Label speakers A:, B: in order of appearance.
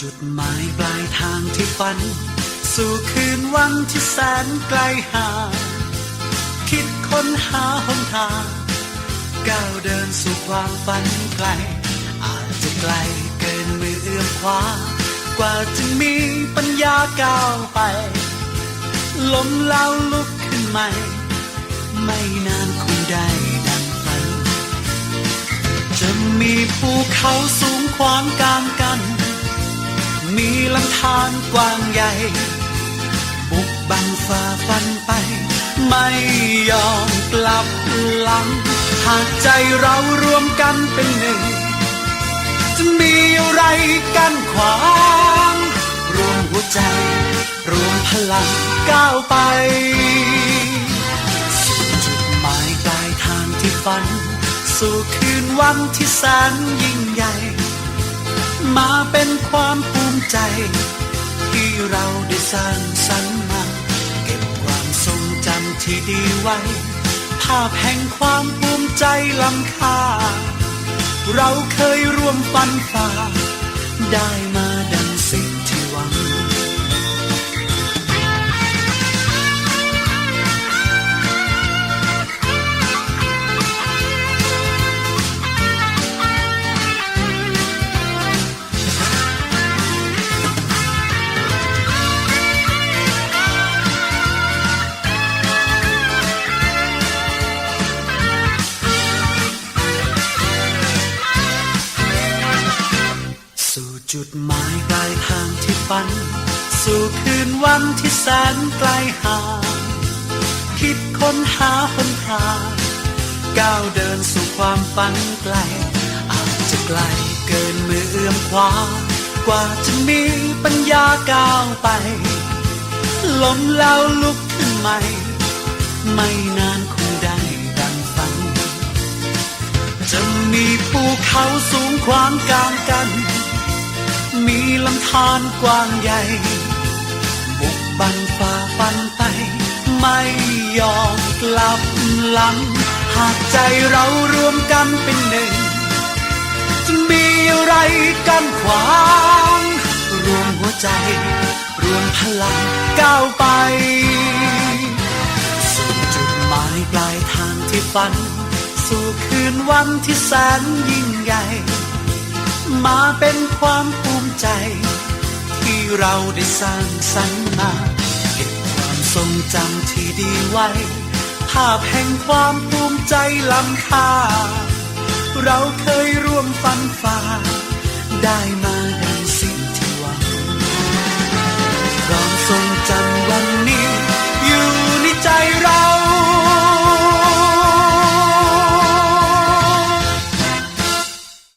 A: จุดหมายปลายที่ฝัน สู่คืนวันที่แสนไกลห่างคิดค้นหาหนทางก้าวเดินสู่ความฝันไกล อาจจะไกลเกินมือเอื้อมคว้ากว่าจะมีปัญญาก้าวไปล้มแล้วลุกขึ้นใหม่ ไม่นานคงได้ดังฝัน จะมีภูเขาสูงขวางกลางกัน มีลำธารกว้างใหญ่ บุกบังฝ่าฟันไป ไม่ยอมกลับหลัง หากใจเรารวมกันเป็นหนึ่ง จะมีอะไรกันขวาง รวมหัวใจ รวมพลังก้าวไปสู่จุดหมายปลายทางที่ฝัน สู่คืนวันที่แสนยิ่งใหญ่ มาเป็นความ ใจ ที่เราได้สร้างสรรค์มาเก็บความทรงจำที่ดีไว้ ภาพแห่งความภูมิใจล้ำค่า เราเคยร่วมฟันฝ่า ได้มาดั จุดหมายปลายทางที่ฝัน สู่คืนวันที่แสนไกลห่างคิดค้นหาหนทางก้าวเดินสู่ความฝันไกล อาจจะไกลเกินมือเอื้อมคว้ากว่าจะมีปัญญาก้าวไปล้มแล้วลุกขึ้นใหม่ ไม่นานคงได้ดังฝัน จะมีภูเขาสูงขวางกลางกัน ลำธารกว้างใหญ่ บุกบันฝ่าฟันไป ไม่ยอมกลับหลัง หากใจเรารวมกันเป็นหนึ่งจะมีอะไรกันขวาง รวมหัวใจ รวมพลังก้าวไป สู่จุดหมายปลายทางที่ฝัน สู่คืนวันที่แสนยิ่งใหญ่ มาเป็นความภูมิใจ ที่เราได้สร้างสรรค์มาเก็บความทรงจำที่ดีไว้ ภาพแห่งความภูมิใจล้ำค่า เราเคยร่วมฟันฝ่าได้มา